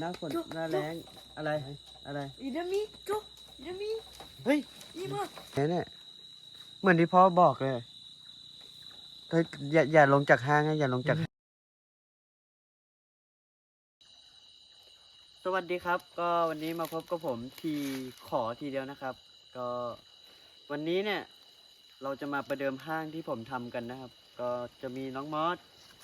หน้าฝนหน้าแรงอะไรอะไรอีเดมิโจอีเดมิเฮ้ยนี่มาเนี่ยเนี่ยเหมือนที่พ่อบอกเลยเฮ้ยอย่าอย่าลงจากห้างนะอย่าลงจากห้างสวัสดีครับ ก็วันนี้มาพบกับผมทีขอทีเดียวนะครับ ก็วันนี้เนี่ย เราจะมาประเดิมห้างที่ผมทำกันนะครับ ก็จะมีน้องมอส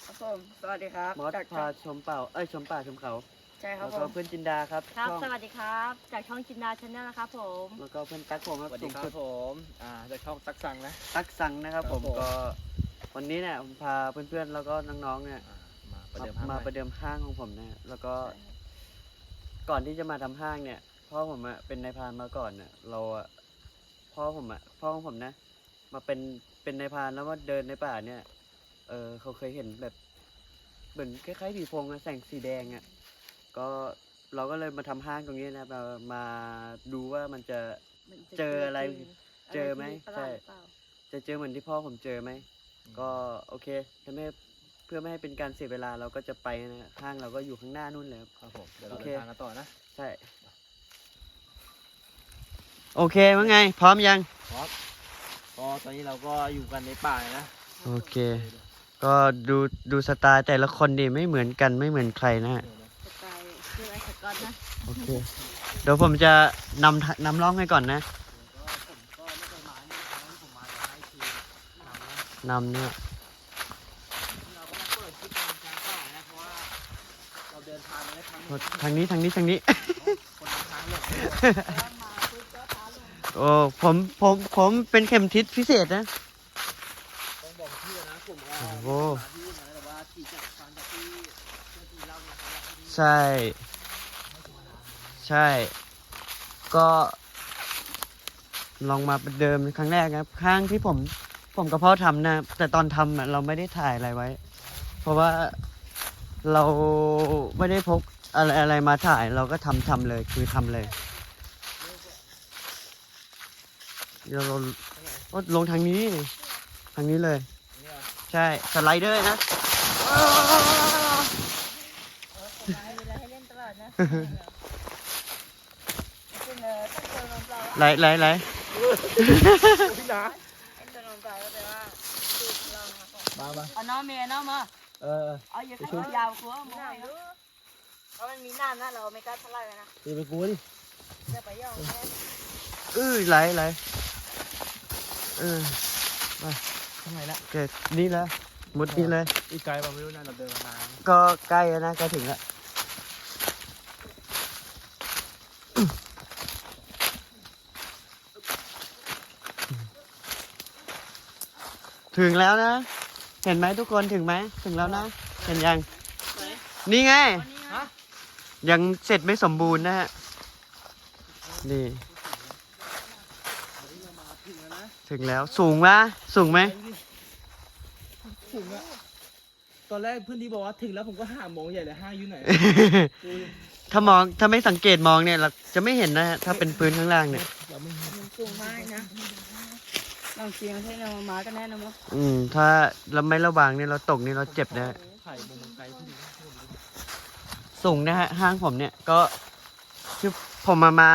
ครับผมสวัสดีครับมอสจากพาชมเป่า เอ้ยชมป่าชมเขา ใช่ครัแล้บวผก็มเพื่อนจินดาครับครับ ช่องสวัสดีครับ จากช่องจินดาชาแนลนะครับผม แล้วก็เพื่อนตั๊กผมครับสวัสดีครัสูบงผมอ่าจากช่องตักสังนะ ตั๊กสังนะครับ ครับผมผม ก็วันนี้เนี่ยผมพาเพื่อนๆแล้วก็น้องๆเนี่ยอ่ามาประมาเดิมห้างมาใหประเดิมห้างของผมนะแล้วก็ก่อนที่จะมาทำห้างเนี่ยพ่อผมอะเป็นนายพรานมาก่อนเนี่ยเราอะพ่อผมอะพ่อของผมนะ มาเป็นเป็นนายพรานแล้วว่าเดินในป่าเนี่ย เออเขาเคยเห็นแบบเหมือนคล้ายๆผีโพงอะแสงสีแดงอะ ก็เราก็เลยมาทำห้างตรงนี้นะมามาดูว่ามันจะ มันจเจออะไรเจอไหมะรที่ประหลาดใช่หรือเปล่าจะเจอเหมือนที่พ่อผมเจอไหม ก็โอเคถ้าไม่เพื่อไม่ให้เป็นการเสียเวลาเราก็จะไปนะห้างเราก็อยู่ข้างหน้านู่นเลยครับ ครับผมเดี๋ยวเราโอเค เดินทางกันต่อนะ ใช่ โอเคว่าไง พร้อมยัง ก็ตอนนี้เราก็อยู่กันในป่าเลยนะ โอเค ก็ดูดูสไตล์แต่ละคนดีไม่เหมือนกันไม่เหมือนใครนะฮะสไตล์ชื่ อไอ้สกอตนะ โอเค เดี๋ยวผมจะนำนำร่องให้ก่อนนะนำเนี่ยเราก็มาเปิดคลิปกลางป่านะเพราะว่าเราเดินทางมาได้ครั้งหนึ่งทางนี้ทางนี้ทางนี้ โอ้ผมผมผมเป็นเข็มทิศพิเศษนะโอ้ใช่ ใช่ ก็ลองมาประเดิมเป็นครั้งแรกครับข้างที่ผมผมกับพ่อทำนะแต่ตอนทำอะเราไม่ได้ถ่ายอะไรไว้ เพราะว่าเราไม่ได้พกอะไรอะไรมาถ่ายเราก็ทำทำเลยคือทำเลยเดี๋ยวเราก็ลงทางนี้ทางนี้เลยเนี่ยใช่สไลเดอร์นะมีอะไรให้เล่นตลอดนะเป็นเออต้องเติมน้ำเปล่า ไหลไหลไหลพี่นะเล่นเติมน้ำเปล่าก็แปลว่าสูตรเรานะครับผมมามาเอาน้องเมียน้องมาเออเอาอย่าให้ยาวกลัวมองนะเพราะมันมีน้ำนะเราไม่กล้าทะเลาะกันนะตีไปกูดิจะไปย่องแค่เอ้ยไหลไหลเออทำไมละเกิดนี่แล้วมุดนี่เลยอีกไกลป่ะไม่รู้นะเราเดินมาก็ใกล้แล้วนะใกล้ถึงแล้ว ถึงแล้วนะ เห็นไหมทุกคนถึงไหมถึงแล้วนะ เห็นยัง นี่ไงวันนี้นะยังเสร็จไม่สมบูรณ์นะฮะ นี่ ถึงแล้วสูงปะสูงไหมถึงอะตอนแรกเพื่อนที่บอกว่าถึงแล้วผมก็หามองใหญ่เลยห้างอยู่ไหนดูดิถ้ามองถ้าไม่สังเกตมองเนี่ยเราจะไม่เห็นนะฮะถ้าเป็นพื้นข้างล่างเนี่ย เราไม่เห็น มันสูงมากนะ ลองเสียงให้เรามาก็แน่นอนว่าอืม ถ้าเราไม่ระวังเนี่ยเราตกนี่เราเจ็บนะฮะถ่ายมุมไกลที่ดีสูงนะฮะห้างผมเนี่ยก็คือผมมามา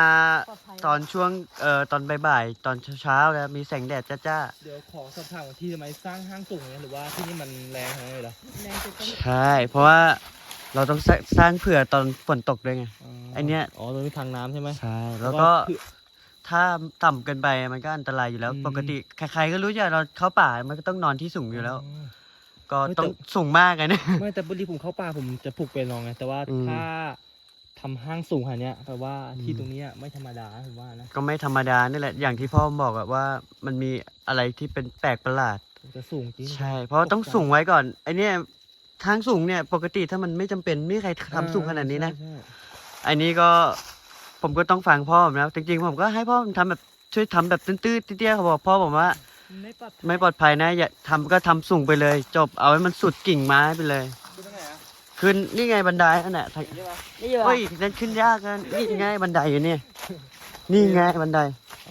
ปลอดภัยตอนช่วงเอ่อตอนบ่ายๆตอนเช้าๆแล้วมีแสงแดดจ้าเดี๋ยวขอสอบถามว่าที่ทำไมสร้างห้างสูงเนี่ยหรือว่าที่นี่มันแรงขนาดนี้เหรอแรงจะต้องๆใช่เพราะว่าเราต้องสร้างสร้างเผื่อตอนฝนตกด้วยไงไอ้เนี่ยอ๋อตรงนี้ทางน้ำใช่ไหมใช่แล้วก็เผื่อ ถ้าต่ำเกินไปมันก็อันตรายอยู่แล้ว อืม ปกติใครๆก็รู้อยู่เราเข้าป่ามันก็ต้องนอนที่สูงอยู่แล้วอ๋อก็เฮ้ยแต่ต้องสูงมากเลยนะ ไม่แต่ปกติผมเข้าป่าผมจะผูกเป็นรองไงแต่ว่าอืมถ้าทำห้างสูงขนาดเนี้ยแปลว่าที่อืม ตรงเนี้ยไม่ธรรมดาผมว่านะก็ไม่ธรรมดานี่แหละอย่างที่พ่อบอกอะว่ามันมีอะไรที่เป็นแปลกประหลาด จะสูงจริง ใช่ เพราะว่าต้องสูงไว้ก่อนไอเนี่ยทางสูงเนี่ยปกติถ้ามันไม่จำเป็นไม่มีใครทำสูงขนาดนี้นะใช่ใช่อันนี้ก็ ผมก็ต้องฟังพ่อผมนะจริงๆผมก็ให้พ่อผมทำแบบช่วยทำแบบตื้นๆเตี้ยๆเขาบอกพ่อผมว่า ไม่ปลอดภัยไม่ปลอดภัยนะ อย่าทำก็ทำสูงไปเลย จบเอาให้มันสุดกิ่งไม้ไปเลยขึ้นตรงไหนอะขึ้นนี่ไงบันไดนั่นแหละใช่ปะนี่อยู่เฮ้ยนั่นขึ้นยากกันนี่ไงบันไดอยู่เนี่ยนี่ไงบันได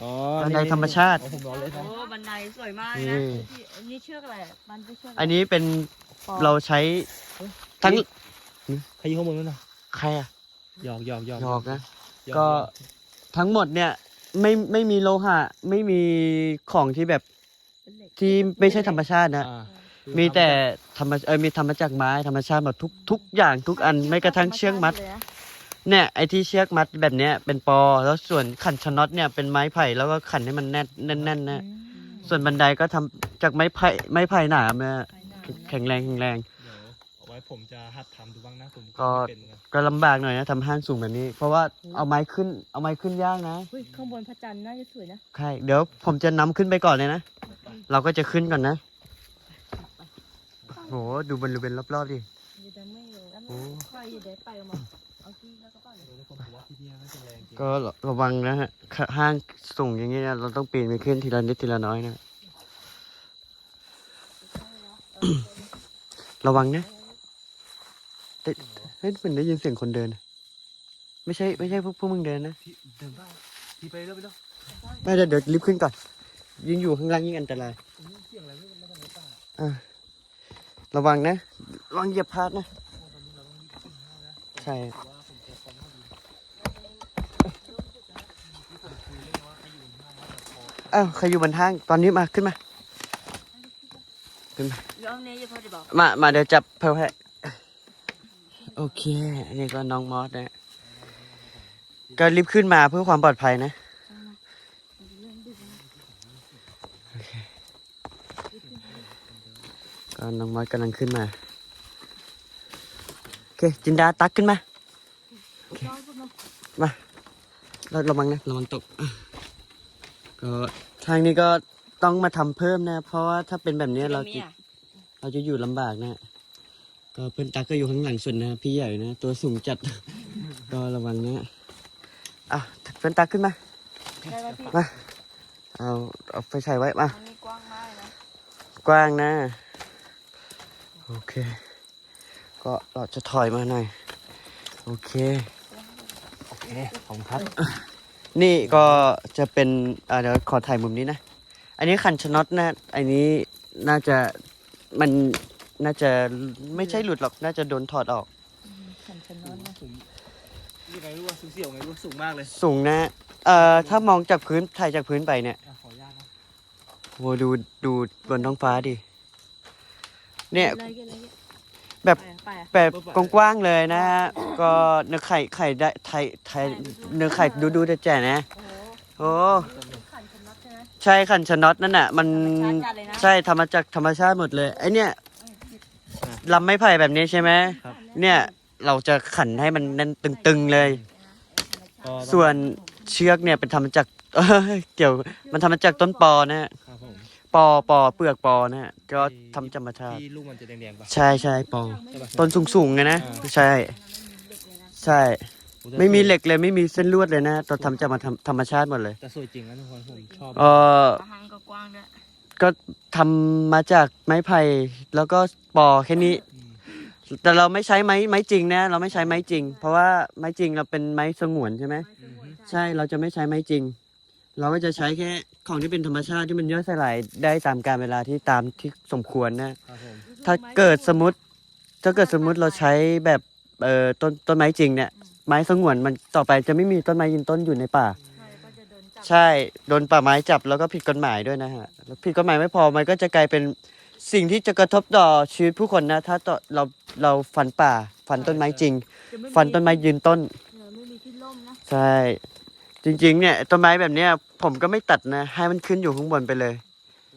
อ๋อบันไดธรรมชาติอ๋อผมรอเลยโอ้นะบันไดสวยมากนี่นะที่อันนี้เชือกอะไรมันเป็นเชือกะไรอันนี้เป็นปอเราใช้ทั้งใครอยู่ข้างบนนู้นน่ะใครอะหยอกหยอกหยอกหยอกนะหยอ ก็ทั้งหมดเนี่ยไม่ไม่มีโลหะ ไม่มีของที่แบบที่ไม่ใช่ธรรมชาตินะอ่าคือมีแต่ทำธรรมเออมีธรรมจากไม้ธรรมชาติหมดทุกทุกอย่างทุกอันไม่กระทั่งเชือกมัด เนี่ยไอ้ที่เชือกมัดแบบเนี้ยเป็นปอ แล้วส่วนขันชะน็อตเนี่ยเป็นไม้ไผ่แล้วก็ขันให้มันแน่นแน่นแน่นนะส่วนบันไดก็ทำจากไม้ไผ่ไม้ไผ่หนามนะแข็งแรงแข็งแรงเดี๋ย วเอาไว้ผมจะหัดทำดูบ้างนะผมก็ไม่เป็นเหมือนกันก็ลำบากหน่อยนะทำห้างสูงแบบนี้ เพราะว่าเอาไม้ขึ้นเอาไม้ขึ้นยากนะเฮ้ยข้างบนพระจันทร์น่าจะสวยนะใช่เดี๋ยวผมจะนำขึ้นไปก่อนเลยนะ เราก็จะขึ้นก่อนนะโหดูบริเวณรอบๆดิ เดี๋ยวจะไม่อยู่แล้วโอ้ ค่อยเดี๋ยวไปเอามาเอาที่แล้วก็ป้าเลยเดี๋ยวผมว่าที่นี่น่าจะแรงจริงก็ระวังนะฮะขห้างสูงอย่างเงี้ยเราต้องปีนไปขึ้นทีละนิดทีละน้อยนะ ระวังนะ แต่เฮ้ยมันได้ยินเสียงคนเดิน ไม่ใช่ไม่ใช่พวกพวกมึงเดินนะที่เดินบ้าที่ไปเร็วไปเร็วไม่เดี๋ยวเดี๋ยวรีบขึ้นก่อนยิ่งอยู่ข้างล่างยิ่งอันตรายเสียงอะไรไม่ไม่รู้ในป่าอะระวังนะระวังเหยียบพลาดนะใช่เอ้าวใครอยู่บนห้างตอนนี้มาขึ้นมาเรื่องนี้จะพอจะบอกมา มาเดี๋ยวจับเพิ่มให้ โอเค อันนี้ก็น้องมอสนะ ก็รีบขึ้นมาเพื่อความปลอดภัยนะ ก็น้องมอสกำลังขึ้นมา โอเค จินดาตักขึ้นมา มาเราระวังนะระวังตก ก็ทางนี้ก็ต้องมาทำเพิ่มนะ เพราะว่าถ้าเป็นแบบนี้เราจะเราจะอยู่ลำบากนะ ก็เพื่อนตักก็อยู่ข้างหลังสุดนะพี่ใหญ่นะ ตัวสูงจัด ก็ระวังนะอะเพื่อนตักขึ้นมา ได้ไหมพี่มา เอาเอาไฟฉายไว้มา อันนี้กว้างมากนะกว้างนะ โอเค ก็เราจะถอยมาหน่อย โอเค โอเคผมครับ นี่ก็จะเป็นอ่าเดี๋ยวขอถ่ายมุมนี้นะ อันนี้คันชะน็อตนะ อันนี้น่าจะมัน น่าจะไม่ใช่หลุดหรอกน่าจะโดนถอดออกฉันฉันนอนนะสูงยังไงรู้ว่าสูงเสี่ยวไงรู้ว่าสูงมากเลยสูงนะ เอ่อ ถ้ามองจากพื้นถ่ายจากพื้นไปเนี่ยอะขออนุญาตนะโหดูดูบนท้องฟ้าดิ เนี่ย เลยเลยเลยแบบไปอะแบบกว้างๆเลยนะฮะ ก็เนื้อไข่ไข่ได้ไทยไทยเนื้อไข่ดูดูแต่แจ๋นะ โอ้โหโอ้ ขันฉันนัดใช่ไหม ใช่คันชะน็อตนั่นน่ะ มันธรรมชาติจัดเลยนะ ใช่ทำมาจากธรรมชาติหมดเลยไอเนี่ย ลำไม้ไผ่แบบนี้ใช่ไหมเนี่ยเราจะขันให้มันแน่นตึงๆเลย ก็ต้องส่วนเชือกเนี่ยเป็นทำมาจากเอ้ยเกี่ยวมันทำมาจากต้นปอนะฮะครับผมปอปอเปลือกปอนะฮะก็ทำธรรมชาติที่ลูกมันจะแดงๆปะใช่ใช่ปอ ใช่ปะต้นสูงๆไงนะใช่ ใช่ ไม่มีเหล็กเลยไม่มีเส้นลวดเลยนะตัวทำจากมาทำธรรมชาติหมดเลย แต่สวยจริงนะทุกคนผมชอบเออหางก็กว้างด้วย ก็ทำมาจากไม้ไผ่แล้วก็ปอแค่นี้มแต่เราไม่ใช้ไม้ไม้จริงนะเราไม่ใช้ไม้จริง เพราะว่าไม้จริงเราเป็นไม้สงวนใช่ไหม ใช่เราจะไม่ใช้ไม้จริง เราก็จะใช้แค่ของที่เป็นธรรมชาติที่มันย่อยสลายได้ตามกาลเวลาที่ตามที่สมควรนะ ครับผมถ้าเกิดสมมติถ้าเกิดสมมติเราใช้แบบเอ่อต้นต้นไม้จริงเนี่ยไม้สงวนมันต่อไปจะไม่มีต้นไม้ยืนต้นอยู่ในป่า ใช่ก็จะโดนจับใช่โดนป่าไม้จับแล้วก็ผิดกฎหมายด้วยนะฮะแล้วผิดกฎหมายไม่พอมันก็จะกลายเป็นสิ่งที่จะกระทบต่อชีวิตผู้คนนะ ถ้าต่อเราเราฟันป่า ฟันต้นไม้จริง จะไม่มีฟันต้นไม้ยืนต้น เออไม่มีที่ร่มนะใช่ จริงๆเนี่ยต้นไม้แบบเนี้ยผมก็ไม่ตัดนะ ให้มันขึ้นอยู่ข้างบนไปเลย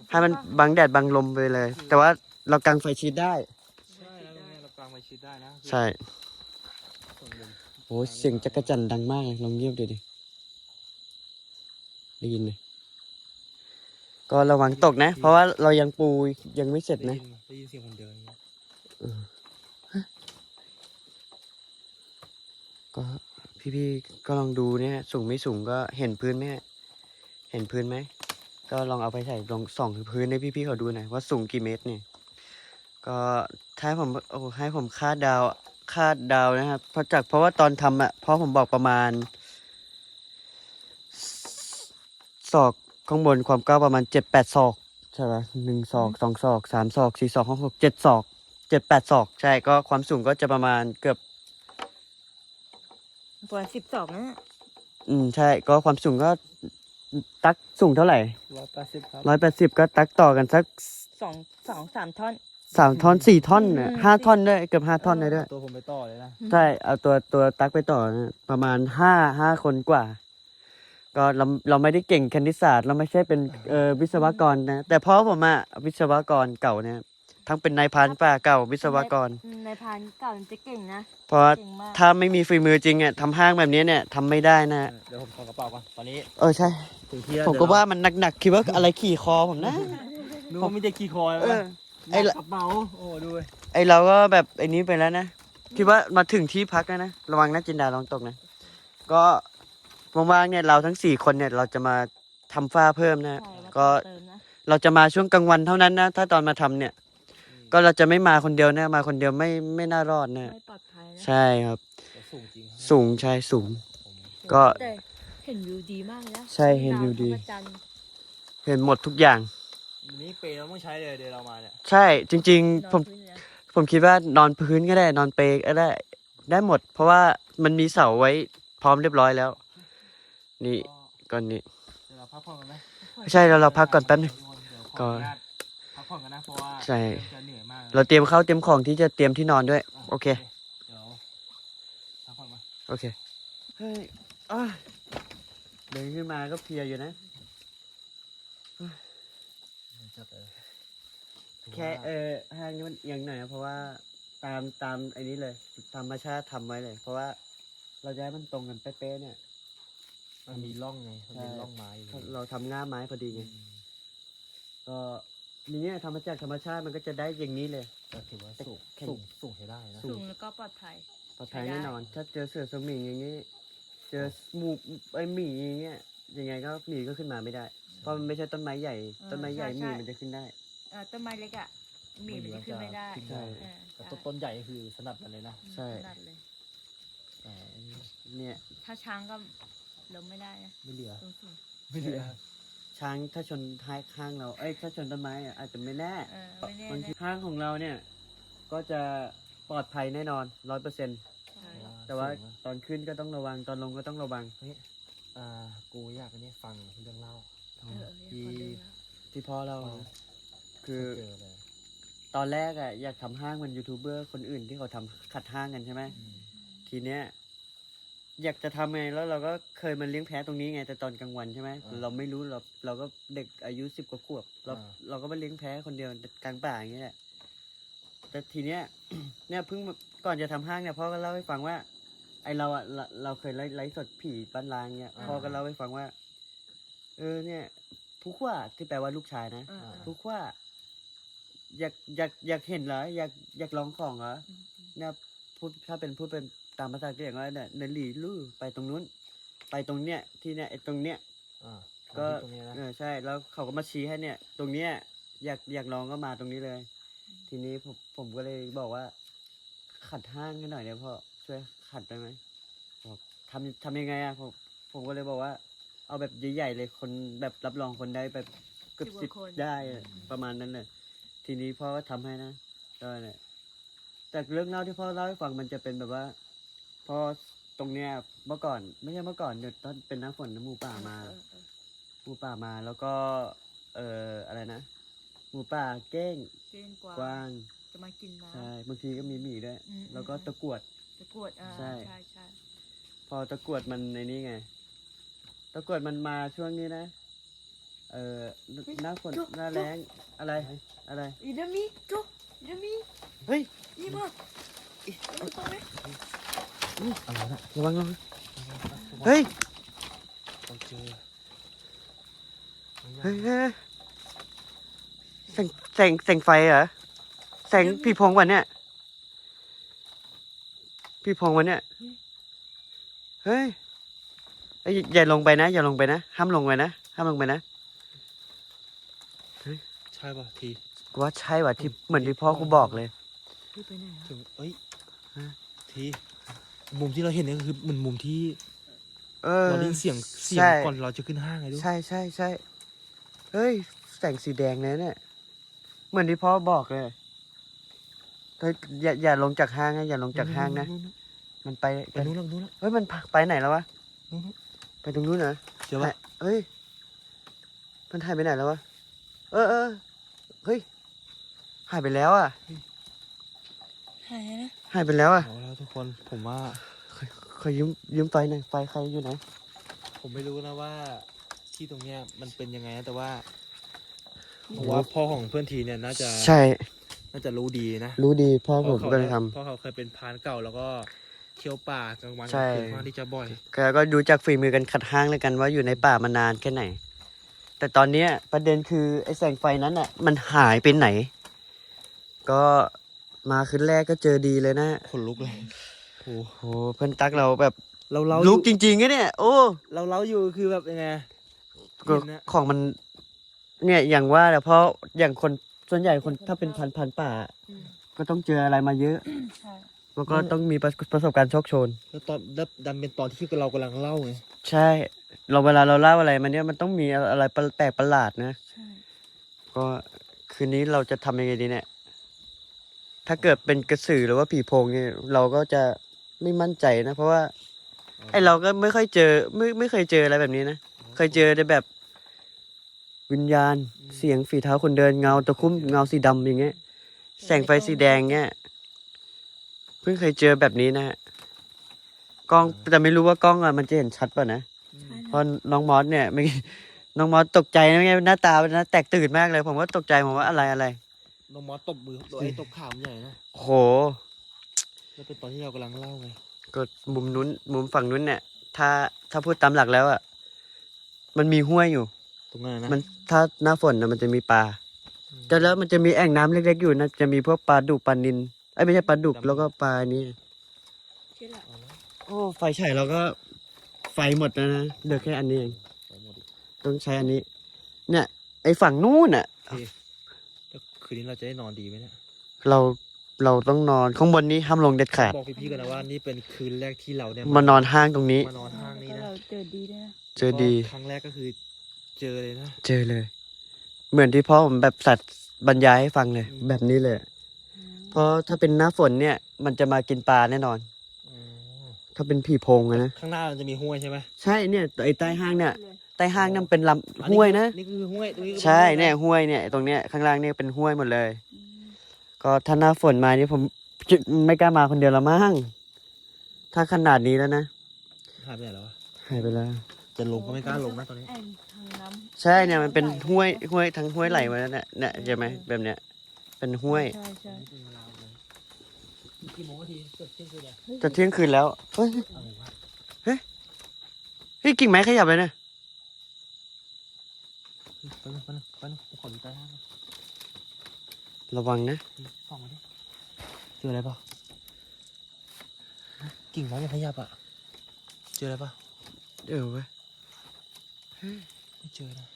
ให้มันบังแดดบังลมไปเลย แต่ว่าเรากังไฟชีดได้ ใช่แล้วเนี่ยเรากลางไปชิดได้นะใช่ส่วนมุมโอ้เสียงจักรจันทร์ดังมากเลยลองเงียบดูดิ ได้ยินไหมก็ระวังตกนะ เพราะว่าเรายังปูยังไม่เสร็จได้นะยินได้ยินเสียงคนเดินอย่างเงี้ยก็พี่ๆก็ลองดูเนี่ยสูงไม่สูงก็เห็นพื้นไหมฮะเห็นพื้นไหมก็ลองเอาไปใส่ลองส่องพื้นให้พี่ๆเขาดูหน่อยว่าสูงกี่เมตรเนี่ย ก็ถ้าให้ผมโอ้ให้ผมคาดเดาวคาดเดาวนะครับเพราะจากเพราะว่าตอนทำอะเพราะผมบอกประมาณ ศอกข้างบนความก้าวประมาณเจ็ดแปดศอกใช่ไหมหนึ่งศอกสองศอกสามศอกสี่ศอกห้าศอกเจ็ดศอกเจ็ดแปดศอก ใช่ก็ความสูงก็จะประมาณเกือบประมาณสิบสองนะอืมใช่ก็ความสูงก็ตักสูงเท่าไหร่ร้อยแปดสิบครับร้อยแปดสิบก็ตักต่อกันสักสองสองสามท่อน สามท่อนสี่ท่อนน่ะอืมห้าท่อนด้วยเกือบห้าท่อนเลยด้วยตัวผมไปต่อเลยนะ ใช่เอาตัวตัวตักไปต่อนะประมาณห้าห้าคนกว่า ก็เราเราไม่ได้เก่งคณิตศาสตร์ เราไม่ใช่เป็นเอ่อวิศวกรนะ แต่พ่อผมอะวิศวกรเก่าเนี่ยทั้งเป็นนายพรานป่าเก่าวิศวกร ในพานเก่ามันจะเก่งนะเพราะว่าเก่งมากถ้าไม่มีฝีมือจริงอะทำห้างแบบนี้เนี่ยทำไม่ได้นะเดี๋ยวผมขอกระเป๋าก่อนตอนนี้เออใช่ ถึงที่แล้วผมก็ว่ามันหนักๆคิดว่าอะไรขี่คอผมนะนึกว่ามีเด็กขี่คอเออ ไอ้ไอ้ละ กระเป๋าโอ้ดูเว้ยไอเราก็แบบไอ้นี้ไปแล้วนะคิดว่ามาถึงที่พักแล้วนะ ระวังนะจินดาลองตกนะ ก็ ว่างๆเนี่ยเราทั้งสี่คนเนี่ยเราจะมาทำฝ้าเพิ่มนะ ใช่แล้วก็เติมนะเราจะมาช่วงกลางวันเท่านั้นนะ ถ้าตอนมาทำเนี่ย ก็เราจะไม่มาคนเดียวนะ มาคนเดียวไม่ไม่น่ารอดนะ ไม่ปลอดภัยนะใช่ครับ แต่สูงจริงครับสูงใช่สูงผมก็ แต่เห็นวิวดีมากเลยนะใช่เห็นวิวดีดาวพระจันทร์เห็นหมดทุกอย่างอันนี้เปรย์เราต้องใช้เลยเดี๋ยวเรามาเนี่ยใช่จริง ๆ ผมนอนพื้นเลยนะผมคิดว่านอนพื้นก็ได้นอนเปลก็ได้ ได้หมด เพราะว่ามันมีเสาไว้พร้อมเรียบร้อยแล้ว นี่ก็ก่อนนี้เดี๋ยวเราพักผ่อนกันไหมไม่ใช่เราเราพักก่อนแป๊บหนึงเดี๋ยวขก่ออนอนุญาตพักผ่อนกันนะเพราะว่าใช่ เริ่มจะเหนื่อยมากแล้วเราเตรียมข้าวเตรียมของที่จะเตรียมที่นอนด้วยะโอเค เดี๋ยวพักผ่อนมาโอเคเฮ้ยอ้ายเดินขึ้นมาก็เพลียอยู่นะจัดเลยแค่เออห้างนี้มันเอียงหน่อยนะเพราะว่าตามตามไอ้นี้เลยธรรมชาติทำไว้เลย เพราะว่าเราจะให้มันตรงกันเป๊ะๆเนี่ย มันมีร่องไงมันเป็นใช่ร่องไม้อยู่เราทำง่ามไม้พอดีไงอืมก็นี่เนี่ยธรรมชาติธรรมชาติมันก็จะได้อย่างนี้เลย ก็ถือว่าสูงแข็ง สูงสูงใช้ได้นะสูสูงงแล้วก็ปลอดภัย ปลอดภัยใช้ได้แน่นอน ถ้าเจอเสือสมิงอย่างนี้ เจอหมูไอหมีอย่างเงี้ยยังไงก็หมีก็ขึ้นมาไม่ได้ เพราะมันไม่ใช่ต้นไม้ใหญ่ต้นไม้ใหญ่หมีมันจะขึ้นได้ เอ่อต้นไม้เล็กอะหมีมันจะขึ้นไม่ได้ขึ้นใช่เออแต่ต้นต้นใหญ่ก็คือสนับกันเลยนะใช่ ขนาดเลย แต่อันนี้เนี่ยถ้าช้างก็ ลงไม่ได้นะไม่เหลือ สูงสูงไม่เหลือ ช้างถ้าชนท้ายข้างเรา เอ้ย ถ้าชนต้นไม้อะอาจจะไม่แน่เออไม่แน่บางทีนะข้างของเราเนี่ย ก็จะปลอดภัยแน่นอนร้อยเปอร์เซ็นต์ใช่แต่ว่าสูงนะตอนขึ้นก็ต้องระวัง ตอนลงก็ต้องระวังอ่ากูอยากอันนี้ฟังเรื่องเล่าเออเออที่คนเดินนะที่พ่อเราอ๋อคือเจอเลยตอนแรกอะอยากทำห้างเหมันยูทูบเบอร์คนอื่นที่เขาทำขัดห้างกันใช่ไหมอืมทีเนี้ย อยากจะทำไงแล้วเราก็เคยมาเลี้ยงแพะตรงนี้ไงแต่ตอนกลางวันใช่ไหมเราไม่รู้เราเราก็เด็กอายุสิบกว่าขวบเราเราก็มาเลี้ยงแพะคนเดียวกลางป่าอย่างเงี้ยแหละแต่ทีเนี้ย เนี่ยเพิ่งมาก่อนจะทำห้างเนี่ยพ่อก็เล่าให้ฟังว่า ไอเราอะเราเราเคยไลฟ์ไลฟ์สดผีบ้านลางเนี่ยพ่อก็เล่าให้ฟังว่า เออเนี่ยผู้ขว่าที่แปลว่าลูกชายนะเออเออทุกว่าอยากอยากอยากเห็นเหรออยากอยากลองของเหรออืมเนี่ย พูดถ้าเป็นพูดเป็นตามภาษาเกรียกว่าเนี่ยเนลีลู่ไปตรงนู้น ไปตรงเนี้ยที่เนี่ยไอ้ตรงเนี้ยอ่าก็ตรงนี้นะเออใช่แล้วเขาก็มาชี้ให้เนี่ย ตรงเนี้ยอยากอยากลองก็มาตรงนี้เลย ทีนี้ผมผมก็เลยบอกว่า ขัดห้างให้หน่อยเนี่ยพ่อช่วยขัดได้ไหมบอกทำทำยังไงอะผมผมก็เลยบอกว่า เอาแบบใหญ่ๆเลยคนแบบรับรองคนได้แบบเกือบสิสิบบกว่าคนได้อะประมาณนั้นเลยทีนี้พ่อก็ทำให้นะก็เนี่ย แต่เรื่องเล่าที่พ่อเล่าให้ฟังมันจะเป็นแบบว่า พอตรงเนี้ยเมื่อก่อนไม่ใช่เมื่อก่อนเดี๋ยวตอนเป็นน้ำฝนน้ำหมูป่ามาเออเออหมูป่ามาแล้วก็ เอ่ออะไรนะหมูป่าเก้งเก้งกวางกวางจะมากินน้ใช่บางทีก็มีหมีด้วย อืมแล้วก็อืมตะกรวดำตะกรวดเออใช่ ใช่ใช่พอตะกรวดมันในนี้ไง ตะกรวดมันมาช่วงนี้นะ เอ่อหน้าฝนหน้าแรงอะไรอะไร อีนามิโจอีนามิเฮ้ย อีมาอีมาตรงนี้อะไรนะระวังระวังเฮ้ยเราเจอเฮ้ยเฮ้ยแสงแสงแสงไฟเหรอแสงพี่พงวันเนี่ยพี่พงวันเนี่ยเฮ้ยเอ้ยอย่าลงไปนะอย่าลงไปนะห้ามลงไปนะห้ามลงไปนะใช่ป่ะทีกูว่าใช่ว่ะที่เหมือนที่พ่อกูบอกเลย พี่ไปไหนอะถึงเอ้ยฮะทีมุมที่เราเห็นเนี่ยก็คือมันมุมที่เออ เราได้ยินเสียงเสียงใช่ ก่อนเราจะขึ้นห้างไงดูใช่ใช่ใช่เฮ้ยแสงสีแดงเลยเนี่ยเหมือนที่พ่อบอกเลยเฮ้ยอย่าอย่าลงจากห้างนะอย่าลงจากห้างนะนมันไปไปนู้นแล้วนู้นแล้วเฮ้ยมันไปไหนแล้ววะนู้นไปตรงนู้นเหรอเจอปะเฮ้ย มันหายไปไหนแล้ววะ เออเออเฮ้ย หายไปแล้วอะ หายนะหายไปแล้วอะเอาแล้วทุกคนผมว่า ขอยืมยืมไฟหน่อยไฟใครอยู่ไหน ผมไม่รู้นะว่าที่ตรงเนี้ยมันเป็นยังไงนะแต่ว่าผโอ้มโหว่าพ่อของเพื่อนทีเนี่ยน่าจะใช่ น่าจะรู้ดีนะรู้ดีพ่อผมพราะก็เลยทเพราะเขาเคยเป็นพรานเก่าแล้วก็เที่ยวป่ากลางวันกใช่ลางคืนค่อนข้างที่จะบ่อยำแกก็ดูจากฝีมือกันขัดห้างแล้วกันว่าอยู่ในป่ามานานแค่ไหน แต่ตอนเนี้ยประเด็นคือไอ้แสงไฟนั้นอะ มันหายไปไหน ก็ มาคืนแรกก็เจอดีเลยนะขนลุกเลยโอ้โอ้เพื่อนตักเราแบบเราเราลุกจริงๆนะเนี่ยโอ้เราเราอยู่คือแบบยังไงก็เห็นนะของมัน เนี่ยอย่างว่าแหละเพราะอย่างคนส่วนใหญ่คนถ้าเป็นพันพันป่า ก็ต้องเจออะไรมาเยอะใช่แล้วก็ต้องมีประประสบการณ์โชคโชน แล้วตอนแล้วดันเป็นตอนที่เรากำลังเล่าไงใช่ เราเวลาเราเล่าอะไรมันเนี่ยมันต้องมีอะไรแปลกประหลาดนะใช่ก็คืนนี้เราจะทำยังไงดีเนี่ย ถ้าเกิดเป็นกระสือหรือว่าผีโพงเนี่ยเราก็จะไม่มั่นใจนะ เพราะว่า ไอเราก็ไม่ค่อยเจอ ไม่ไม่เคยเจออะไรแบบนี้นะ เคยเจอแต่แบบ วิญญาณเสียงฝีเท้าคนเดินเงาตะคุ่มเงาสีดำอย่างเงี้ย แสงไฟสีแดงเงี้ยเพิ่งเคยเจอแบบนี้นะฮะกล้องแต่ไม่รู้ว่ากล้องอะมันจะเห็นชัดป่ะนะเพราะน้องมอสเนี่ยไม่น้องมอสตกใจนะไงหน้าตาเป็นหน้าแตกตื่นมากเลย ผมก็ตกใจผมว่าอะไรอะไร น้องมอสตบมือตัวไอ้ตบขามนใหญ่นะโห แล้วเป็นตอนที่เรากำลังเล่าไงก็มุมนู้นมุมฝั่งนู้นเนี่ย ถ้าถ้าพูดตามหลักแล้วอะ มันมีห้วยอยู่ ตรงนั้นนะมันถ้าหน้าฝนนะมันจะมีปลาแต่แล้วมันจะมีแอ่งน้ำเล็กๆอยู่นะจะมีพวกปลาดุกปลานินไอ้ยไม่ใช่ปลาดุกแล้วก็ปลานี้ใช่ละเอาละโอ้ไฟฉายเราก็ไฟหมดแล้วนะเหลือแค่อันนี้เองไปหมดอีกต้องใช้อันนี้ เนี่ย ไอ้ฝั่งนู้นอะแล้ว คืนนี้เราจะได้นอนดีไหมเนี่ย เราเราต้องนอนข้างบนนี้ห้ามลงเด็ดขาดบอกพี่ๆกันนะว่านี่เป็นคืนแรกที่เราเนี่ยมานอนห้างตรงนี้ มานอนห้างนี้แล้วนะเราเจอดีด้วยนะเจอดี ครั้งแรกก็คือเจอเลยนะ เจอเลย เหมือนที่พ่อผมแบบสัตว์บรรยายให้ฟังเลยอืมแบบนี้เลย เพราะถ้าเป็นหน้าฝนเนี่ย มันจะมากินปลาแน่นอนอ๋อถ้าเป็นผีโพงอะนะ ข้างหน้ามันจะมีห้วยใช่ไหมใช่เนี่ยไอ้ใต้ห้างเนี่ยเลย ใต้ห้างนั่นเป็นลอัำห้วยนะ นี่คือห้วยตรงนี้ก็ป็ใช่ห้วะเนี่ยห้วยเนี่ยตรงเนี้ยข้างล่างเนี่ยเป็นห้วยหมดเลยอืมก็ถ้าหน้าฝนมานี่ผมจะไม่กล้ามาคนเดียวละมั้งถ้าขนาดนี้แล้วนะหายไปไหนแล้ววะหายไปแล้ว จะลงก็ไม่กล้าลงนะตอนนี้ แอ่งทางน้ำใช่เนี่ยมันเป็นห้วยห้วยทั้งห้วยไหลมาแล้วเนี่ยเนี่ยใช่ไหมแบบเนี้ยเป็นห้วยใช่ใช่เป็นเวลาเลยกี่โมงนาทีเกือบเที่ยงคืนเลยจะเที่ยงคืนแล้วเฮ้ยอะไรวะเฮ้ยกิ่งไม้ขยับเลยนะ ไปนึงไปนึงไปนึงผมขอดูใต้ห้างหน่อยระวังนะส่องมาดิเจออะไรเปล่ากิ่งไม้ยังขยับอะ เจออะไรเปล่าเออเว้ยไม่เจอนะ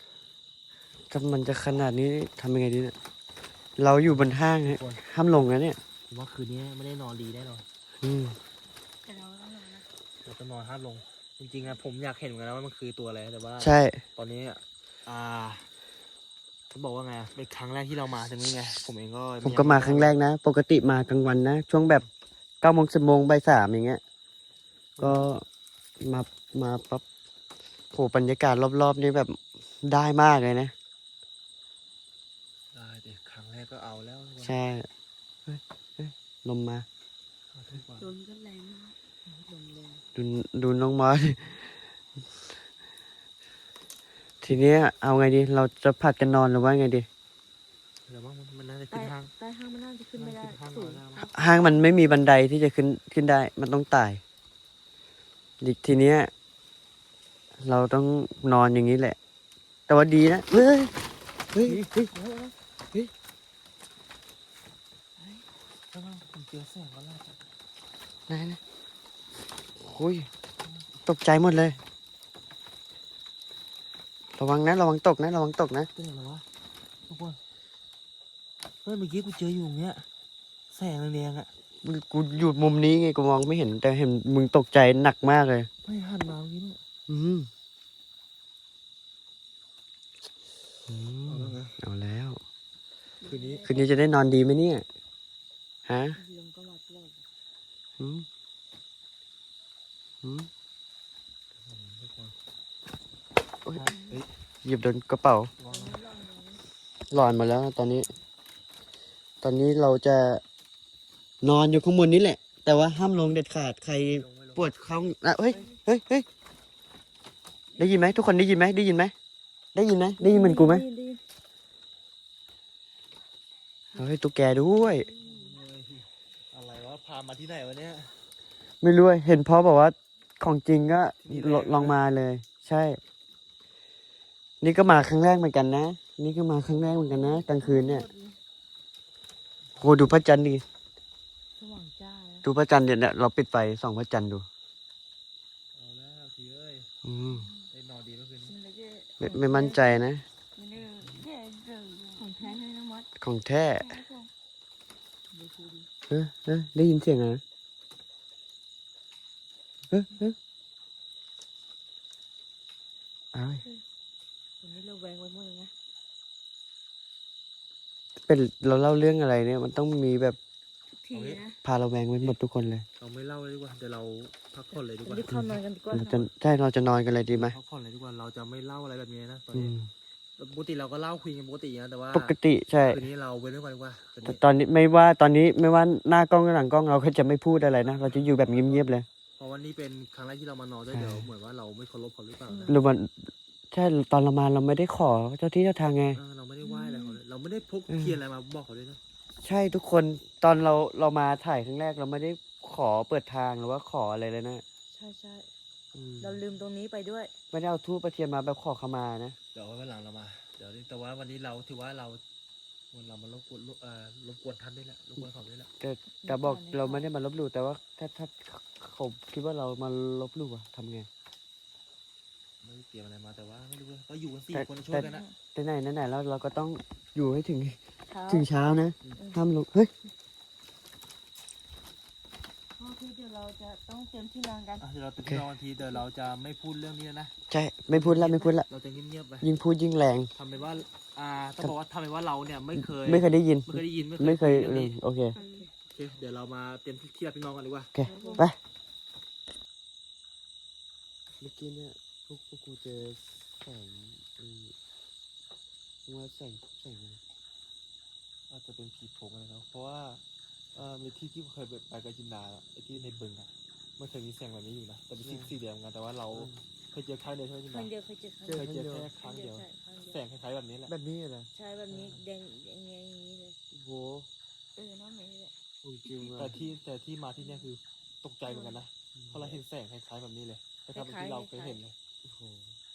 ถ้ามันจะขนาดนี้ทำยังไงดีเนี่ย เราอยู่บนห้างฮะห้ามลงนะเนี่ยผมว่าคืนนี้ไม่ได้นอนดีแน่นอนอืมแต่เราต้องนอนนะเราจะนอนห้ามลง จริงๆอะผมอยากเห็นเหมือนกันนะว่ามันคือตัวอะไรแต่ว่า ใช่ ตอนนี้ อะอ่าจะบอกว่าไงอะเป็นครั้งแรกที่เรามาตรงนี้ไง ผมเองก็ผมก็มาครั้งแรกนะ ปกติมากลางวันนะ ช่วงแบบเก้าโมงสิบโมงบ่ายสามอย่างเงี้ย ก็มามาปั๊บโหบรรยากาศรอบๆนี่แบบได้มากเลยนะ ได้แต่ครั้งแรกก็เอาแล้วใช่เฮ้ยเฮ้ยลมมาเอาดีกว่าลมก็แรงมากลมแรงดูดูน้องมอส ทีเนี้ยเอาไงดี เราจะผัดกันนอนหรือว่าไงดี เดี๋ยวว่ามันมันน่าจะใต้ขึ้นห้าง ใต้ห้างมันน่าจะขึ้นไม่ได้ขึ้นห้างสูงมาแล้วห้างมันไม่มีบันไดที่จะขึ้นขึ้นได้ มันต้องไต่อีกทีเนี้ย เราต้องนอนอย่างนี้แหละ แต่ว่าดีนะเฮ้ยเฮ้ยเฮ้ยแล้วมันผมเจอแสงก็ล่าสุดไหนนะโอ้ยตกใจหมดเลย ระวังนะระวังตกนะระวังตกนะเป็นอะไรวะทุกคนเฮ้ยเมื่อกี้กูเจออยู่อย่างเงี้ยแสงแดงๆอะกูอยู่มุมนี้ไงกูมองไม่เห็นแต่เห็นมึงตกใจหนักมากเลย ไม่หันมาเมื่อกี้เนี่ยอืมอืเอามแล้วไงเอาแล้ว คืนนี้คืนนี้จะได้นอนดีไหมเนี่ย ฮะลมก็มาตลอดอืมหืมทุกคนโอ๊ยเฮ้ย หยิบโดนกระเป๋าวางนะหลอนหมดแล้วนะตอนนี้ ตอนนี้เราจะนอนอยู่ข้างบนนี้แหละ แต่ว่าห้ามลงเด็ดขาดใครลงไม่ลงปวดเข้าอะเฮ้ยเฮ้ยเฮ้ยได้ยินไหมทุกคนได้ยินไหมได้ยินไหมได้ยินไหมได้ยินเหมือนกูไหมเฮ้ยตุ๊กแกด้วยเฮ้ยอะไรวะพามาที่ไหนวะเนี่ยไม่รู้อะเห็นพ่อบอกว่าของจริงก็นี่ลแหละลองมาเลย ใช่ นี่ก็มาครั้งแรกเหมือนกันนะ นี่ก็มาครั้งแรกเหมือนกันนะกลางคืนเนี่ยโหดูพระจันทร์ดิสว่างจ้าเลยดูพระจันทร์เนี่ยเนี่ยเราปิดไฟส่องพระจันทร์ดูเอาแล้วทีเอ้ยอืมได้นอนดีเมื่อคืนนี้ไม่ไม่มั่นใจนะของแท้เลยนะมดของแท้เออเออได้ยินเสียงอะไรนะเออเออเอาเว้ยวันนี้เรา แวงไว้หมดเลยนะเป็นเราเล่าเรื่องอะไรเนี่ย มันต้องมีแบบทีนะพาเราแวงไว้หมดทุกคนเลยเราไม่เล่าเลยดีกว่าเดี๋ยวเราพักผ่อนเลยดีกว่ารีบเข้านอนกันดีกว่าเราจะใช่เราจะนอนกันเลยดีไหมพักผ่อนเลยดีกว่าเราจะไม่เล่าอะไรแบบนี้นะตอนอืนี้มปกติเราก็เล่าคุยกันปกตินะแต่ว่าปกติใช่ คืนนี้เราเว้นไว้ก่อนดีกว่าตอนแต่นี้ตอนนี้ไม่ว่าตอนนี้ไม่ว่าหน้ากล้องกับหลังกล้องเราก็จะไม่พูดอะไรนะ เราจะอยู่แบบเงียบๆเลยเพราะว่านี่เป็นครั้งแรกที่เรามานอนด้วยใช่เดี๋ยวเหมือนว่าเราไม่เคารพเขาหรือเปล่านะหรือมัน ใช่ตอนเรามาเราไม่ได้ขอเจ้าที่เจ้าทางไง เออเราไม่ได้ไหว้อะไรเขาเลยเราไม่ได้พกอืมเทียนอะไรมาบอกเขาด้วยนะใช่ทุกคนตอนเราเรามาถ่ายครั้งแรกเราไม่ได้ขอเปิดทางหรือว่าขออะไรเลยนะใช่ใช่อืมเราลืมตรงนี้ไปด้วย ไม่ได้เอาทูปประเทียนมาแบบขอขมานะ เดี๋ยววันหลังเรามา เดี๋ยวนี้แต่ว่าวันนี้เราถือว่าเราวันเรามารบกวนเอ่อรบกวนท่านด้วยแหละรบกวนเขาด้วยแหละแต่แต่บอกเราไม่ได้มาลบหลู่แต่ว่าถ้าถ้าเขาคิดว่าเรามาลบหลู่อะทำไง ไม่ได้เตรียมอะไรมาแต่ว่าไม่รู้ว่าก็อยู่กันสี่แต่คนช่วยกันนะแต่ไหนไหนๆแล้วเราก็ต้องอยู่ให้ถึงเช้าถึงเช้านะห้ามลงเฮ้ยโอเคเดี๋ยวเราจะต้องเตรียมที่นอนกัน อะเดี๋ยวเราเป็นโอเคที่นอนทีเดี๋ยวเราจะไม่พูดเรื่องนี้แล้วนะใช่ไม่พูดละไม่พูดละเราจะเงียบๆไปยิ่งพูดยิ่งแรง ทำเป็นว่าอ่าต้องบอกว่าทำเป็นว่าเราเนี่ยไม่เคยไม่เคยได้ยิน ไม่เคยได้ยินไม่เคยคุเอเรื่อองนี้โอเคโอเคเดี๋ยวเรามาเตรียมที่รับพี่น้องกันดีกว่า โอเคไป เมื่อกี้เนี่ยพว กพวกกูเจอแสงอืมว่าแสงแสงอะไรอาจจะเป็นผีโพงอะไรเนาะเพราะว่าเอ่อมีที่ที่เคยไปกับจินดาอะไอ้ที่ในบึงอะไม่เคยมีแสงแบบนี้อยู่นะแต่เป็นสีสีแดงเหมือนกันแต่ว่าเราเคยเจอครั้งเดียวใช่ไหมจินครั้ดางเดียวเคยเจอครั้งเจเดีอยวเคยเจอแค่ครั้งเดียว ใช่ครั้งเดียวแสงคล้ายๆแบบนี้แหละแบบนี้เหรอใช่แบบนี้แดงอย่างเงี้ยอย่างนี้เลยโอ้โหเออน้องเมย์เลยจริงๆแต่ว่ะที่แต่ที่มาที่เนี่ยคือตกใจเหมือนกันนะเพราะเราเห็นแสงคล้ายๆแบบนี้เลยคล้ายๆแบบที่เราเคยเห็นเลย โอ้โห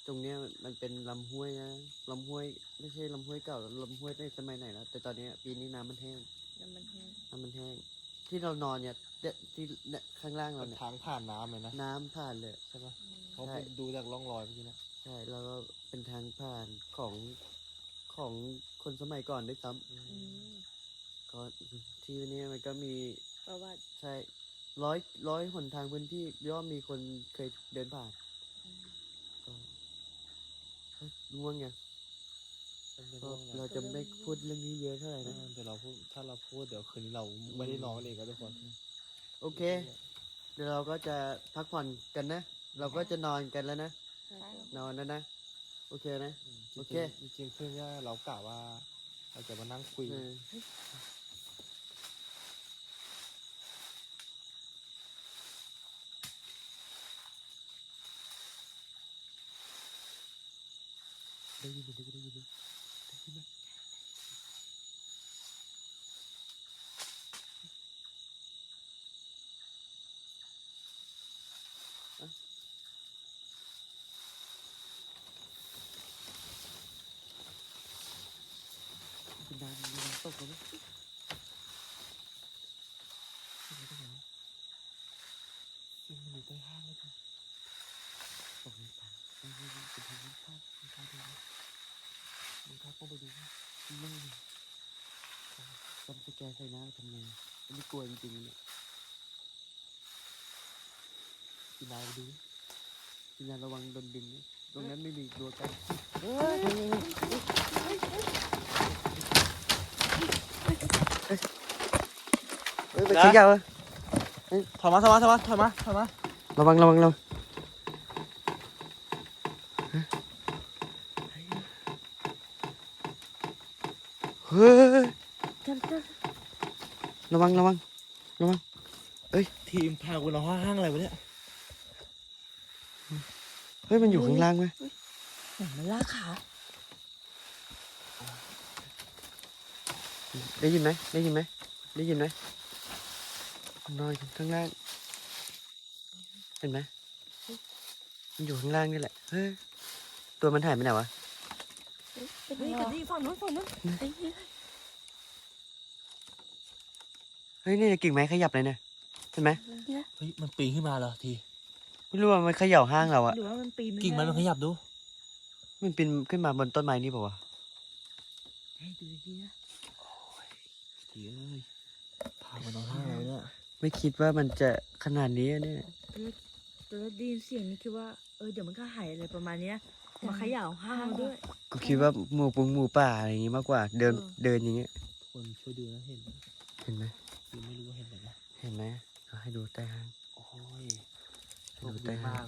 ตรงเนี้ยมันเป็นลำห้วยนะลำห้วย ไม่ใช่ลำห้วยเก่าลำห้วยในสมัยไหนแล้วแต่ตอนเนี้ยปีนี้น้ำมันแห้งแล้วมันแห้งน้ำมันแห้ง ที่เรานอนเนี่ยเนี่ยที่เนี่ยข้างล่างเราเป็นเนี่ยทางผ่านน้ำเลยนะน้ำผ่านเลย ใช่ปะเพราะใช่ ดูจากร่องรอยเมื่อกี้นะใช่แล้วก็เป็นทางผ่านของของคนสมัยก่อนด้วยซ้อืมำก็ที่นี้มันก็มีประวัติใช่ร้อยร้อยหนทางพื้นที่ย่อมมีคนเคยเดินผ่าน อืม ก็เฮ้ย ง่วงไงเป็นไปก็ได้เราจะไม่พูดเรื่องนี้เยอะเท่าไหร่เอนะอเดี๋ยวเราพูดถ้าเราพูดเดี๋ยวคืนนี้เราไม่ได้นอนกันเองก็ทุกคน โอเค เดี๋ยวเราก็จะพักผ่อนกันนะ เราก็จะนอนกันแล้วนะใช่นอนแล้วนะ โอเคนะ โอเค จริงๆจริงๆเพื่อนก็เรากะว่าเราจะมานั่งคุย เออได้ยินไหมได้ยินไหมได้ยินไหมได้ยินไหมอะเป็นนานมีน้ำตกแล้วไหมยังมันอยู่ใต้ห้างเลยจ้ะตกในป่าเฮ้ยเฮ้ยเฮ้ยเป็นทางนี้เข้าทางเข้าดูนะมึงเข้าเข้าไปดูนะไม่เลยจำสแกน ใส่หน้าทำไงอันนี้กลัวจริงๆเนี่ยพี่นายไปดูนะพี่นายระวังโดนดึงนะตรงนั้นไม่มีตัวกันเฮ้ยเฮ้ยเฮ้ยเฮ้ยไปขยับอะถอยมาถอยมาถอยมาถอยมาถอยมาระวังระวังระวังฮะเฮ้ยจับจับ ระวังระวังทีมพากูนอนห้างอะไรวะเนี่ยเฮ้ยมันอยู่ข้างล่างไหมเหมือนมันลากขาได้ยินไหมได้ยินไหมได้ยินไหมนอนข้างล่าง เห็นไหมมันอยู่ข้างล่างนี่แหละเฮ้ยตัวมันหายไปไหนวะเฮ้ยกันที่ฝั่งนู้นฝั่งนู้นไอ้เหี้ย เฮ้ยนี่กิ่งไม้ขยับเลยเนี่ยเห็นไหมเฮ้ยมันปีนขึ้นมาเหรอทีไม่รู้ว่ามันเขย่าห้างเราอะหรือว่ามันปีนกิ่งไม้มันขยับดู มันปีนขึ้นมาบนต้นไม้นี่เปล่าวะให้ดูดีๆนะทีเอ้ยพากูนอนห้างอะไรวะเนี่ยไม่คิดว่ามันจะขนาดนี้อะเนี่ยตอนแรกได้ยินเสียงนี่คิดว่าเออเดี๋ยวมันก็หายอะไรประมาณเนี้ยมาเขย่าห้างด้วยกูคิดว่าหมูปุงหมูป่าอะไรอย่างงี้มากกว่า เดินเออเดินอย่างเงี้ยคนช่วยดูนะเห็นไหมเห็นไหม คือไม่รู้ว่าเห็นไหมนะเห็นไหมเอาให้ดูใต้ห้างโอ้ยโชดูคใต้ดีห้างมาก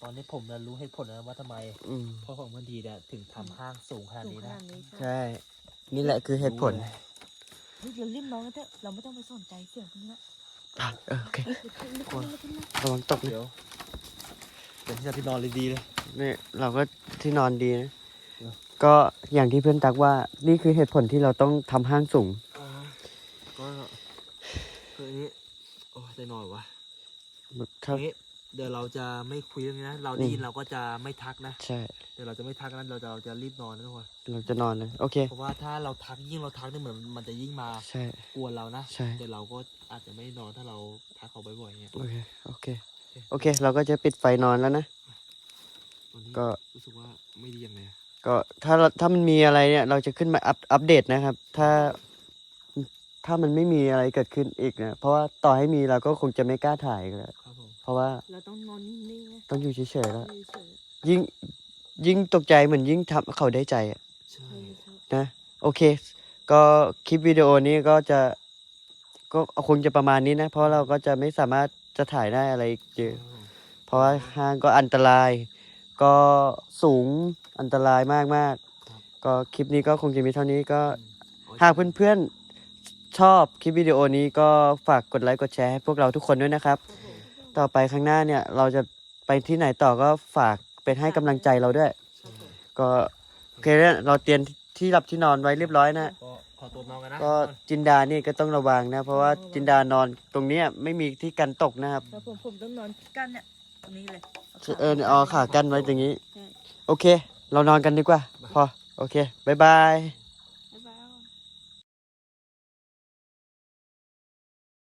ตอนนี้ผมน่ะรู้เหตุผลแล้วว่าทำไมอืม พ่อของมันดีเนี่ยถึงทำห้างสูงขนาดสูงนี้ขนะนาดนี้ใช่ใช่ นี่แหละคือเหตุผลรู้เลยเฮ้ยเรารีบนอนกันเถอะเราไม่ต้องไปสนใจเสียงพวกนี้ละอะเออโอเคลุกขึ้นลุกขึ้นลุกขึ้นมาระวังตกนะเดี๋ยวเดี๋ยวที่จะพี่นอนเลยดีเลย นี่เราก็ที่นอนดีนะเออก็อย่างที่เพื่อนตักว่า นี่คือเหตุผลที่เราต้องทำห้างสูง ก็คืนนี้โอ้ย ได้นอนวะครับงี้เดี๋ยวเราจะไม่คุยเรื่องนี้นะ เราได้ยินเราก็จะไม่ทักนะ ใช่ เดี๋ยวเราจะไม่ทักนั้นเราจะเราจะรีบนอนนะทุกคนเราจะนอนเลยโอเค เพราะว่าถ้าเราทักยิ่งเราทักเนี่ยเหมือนมันจะยิ่งมา ใช่ กวนเรานะ ใช่ แต่เราก็อาจจะไม่นอนถ้าเราทักเขาบ่อยๆเงี้ยโอเค โอเค โอเค เราก็จะปิดไฟนอนแล้วนะวันนี้ก็รู้สึกว่าไม่ดีอย่างไรก็ถ้าเราถ้ามันมีอะไรเนี่ย เราจะขึ้นมาอัปอัปเดตนะครับ ถ้า ถ้ามันไม่มีอะไรเกิดขึ้นอีกนะเพราะว่าต่อให้มีเราก็คงจะไม่กล้าถ่ายอีกแล้วครับผมเพราะว่าเราต้องนอนนิ่งๆนะต้องอยู่เฉยๆแล้วเฉยยิ่งยิ่งตกใจเหมือนยิ่งทำเขาได้ใจอะใช่ๆนะ โอเค ก็คลิปวิดีโอนี้ก็จะก็คงจะประมาณนี้นะ เพราะเราก็จะไม่สามารถจะถ่ายได้อะไรอีกเยอะครับผมเพราะว่าห้างก็อันตราย ก็สูงอันตรายมากมากๆก็คลิปนี้ก็คงจะมีเท่านี้ก็อืมหากเพื่อนๆ ชอบคลิปวิดีโอนี้ก็ฝากกดไลค์กดแชร์ให้พวกเราทุกคนด้วยนะครับ ต่อไปข้างหน้าเนี่ยเราจะไปที่ไหนต่อก็ฝากเป็นให้กำลังใจเราด้วยใช่ก็โอเคเนี่ยเราเตรียมที่หลับที่นอนไว้เรียบร้อยนะ ก็ขอตัวนอนกันนะก็จินดานี่ก็ต้องระวังนะ เพราะว่าจินดานอนตรงเนี้ยไม่มีที่กันตกนะครับ แล้วผมผมต้องนอนกันเนี่ยตรงนี้เลยาขา เออเนี่ยเอาขากั้นไว้ตรงนี้ ใช่ โอเค เรานอนกันดีกว่า พอ โอเค บ๊ายบาย